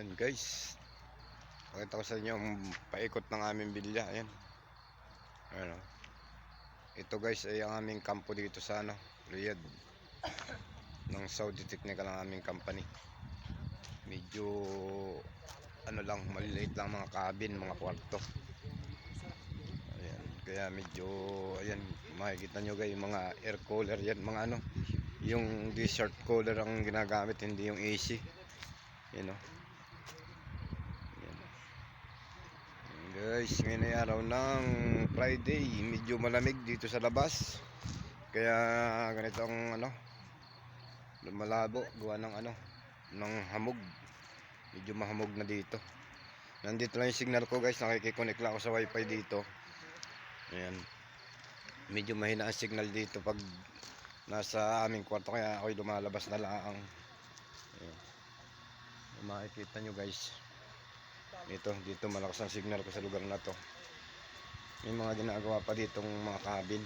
Ayan guys. Pakita ko sa inyo ang paikot ng aming bilya. Ayan. Ayan o. Ito guys ay ang aming kampo dito sa ano, Riyadh. ng Saudi Technical ang aming company. Medyo ano lang, maliliit lang mga cabin, mga kwarto. Ayan, kaya medyo ayan, makikita nyo guys, mga air cooler yan, mga ano, yung desert cooler ang ginagamit, hindi yung AC. Yan o. Yan. Yan, Guys, ngayon ay araw ng Friday. Medyo malamig dito sa labas. Kaya ganito ang ano, lumalabo, gawa ng ano, ng hamog. Medyo mahamog na dito. Nandito lang yung signal ko guys, nakikiconnect lang ako sa wifi dito. Ayan. Medyo mahina ang signal dito pag nasa aming kwarto kaya ako'y lumalabas na lang. Ayan. Makikita nyo guys dito dito malakas ang signal ko sa lugar na to. May mga ginagawa pa ditong mga cabin.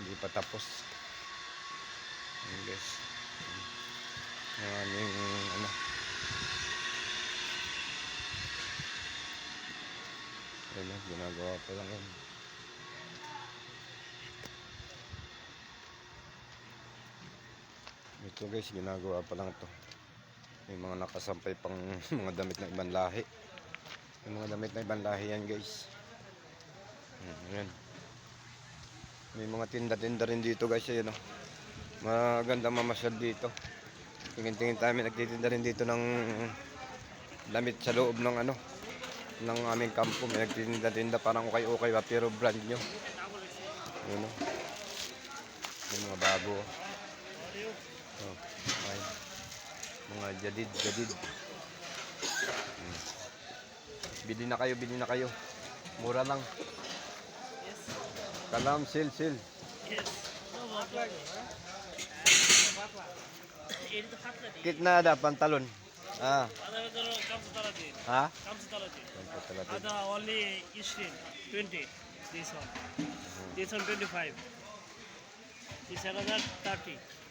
Hindi pa tapos. Ayan guys yung aming ano. Ayun na, ginagawa pa lang yan ito guys ginagawa pa lang to may mga nakasampay pang mga damit na ibang lahi. May mga damit na ibang lahi yan guys. Hmm, Ayan. May mga tinda-tinda rin dito guys. Ayan o. Maganda mamasyal dito. Tingin-tingin tayo may nagtitinda rin dito ng damit sa loob ng ano ng aming kampo. May nagtitinda-tinda parang okay-okay ba pero brand nyo. Ayan o. May mga bago. oh. Mga jadid jadid Hmm. bili na kayo bili na kayo mura lang kalam sil sil ada pantalon ah ha Pantalon. Ada only Eastern 20. This one. This one 25. This another 30.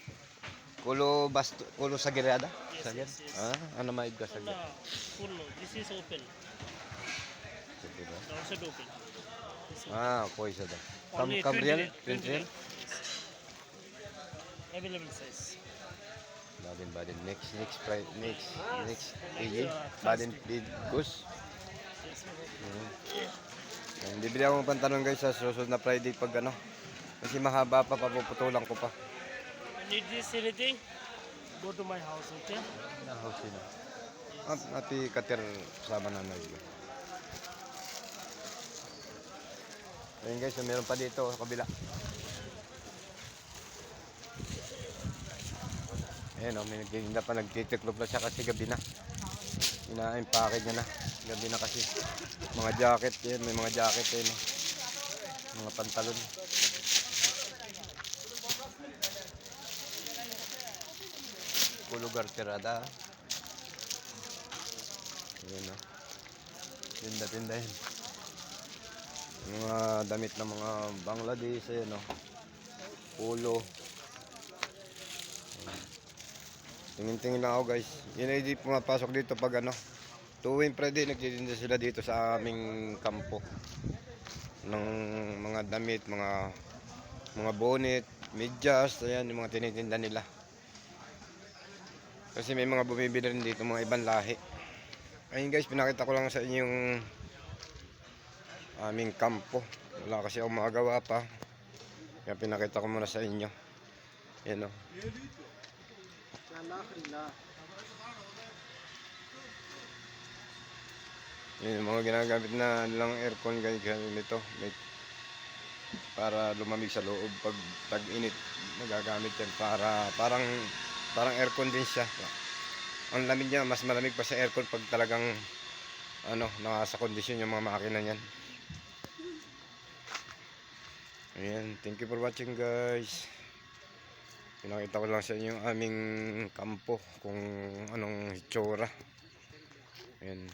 Kulo basto kulo sa girada Yes, Sagad? yes, yes. ah ano maid ka sa Full, uh, full. This is open. The outside open. This one. ah koy sa da kam Only kam 20 real riyal, 20 real Yes. Available size. badin badin next next price next next AJ badin bid gus Yes. Mm. Bibili ako ng pantalon guys sa susunod na Friday pag ano. Kasi mahaba pa, papuputulan ko pa. You need this anything? Go to my house, okay? Nahaw sila. At ati kater sama na na yun. Ayun guys, meron pa dito sa kabila. Ayan o, may nagtitinda pa, nagtitiklop na siya kasi gabi na. Ina-impake niya na. Gabi na kasi. Mga jacket, yan, may mga jacket yun. oh. Mga pantalon. Kulugar tirada. Ayan o. Tinda-tinda yun. Mga damit ng mga Bangladesh, ayan o. Polo. Tingin-tingin lang ako guys. Yun ay di pumapasok dito pag ano. Tuwing Friday nagtitinda sila dito sa aming kampo. Ng mga damit, mga mga bonnet, medyas, ayan yung mga tinitinda nila. Kasi may mga bumibili rin dito, mga ibang lahi. Ayun guys, pinakita ko lang sa inyo yung aming kampo. Wala kasi akong magagawa pa. Kaya pinakita ko muna sa inyo. Yan o. Yun, yung mga ginagamit na lang aircon ganyan ganyan nito. May, para lumamig sa loob pag tag-init magagamit yan para parang parang aircon din siya. Ang lamig niya mas malamig pa sa aircon pag talagang ano nasa kondisyon yung mga makina niyan. Ayan, thank you for watching guys. Pinakita ko lang sa inyo yung aming kampo kung anong hitsura. Ayan.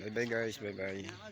Bye bye guys, bye bye.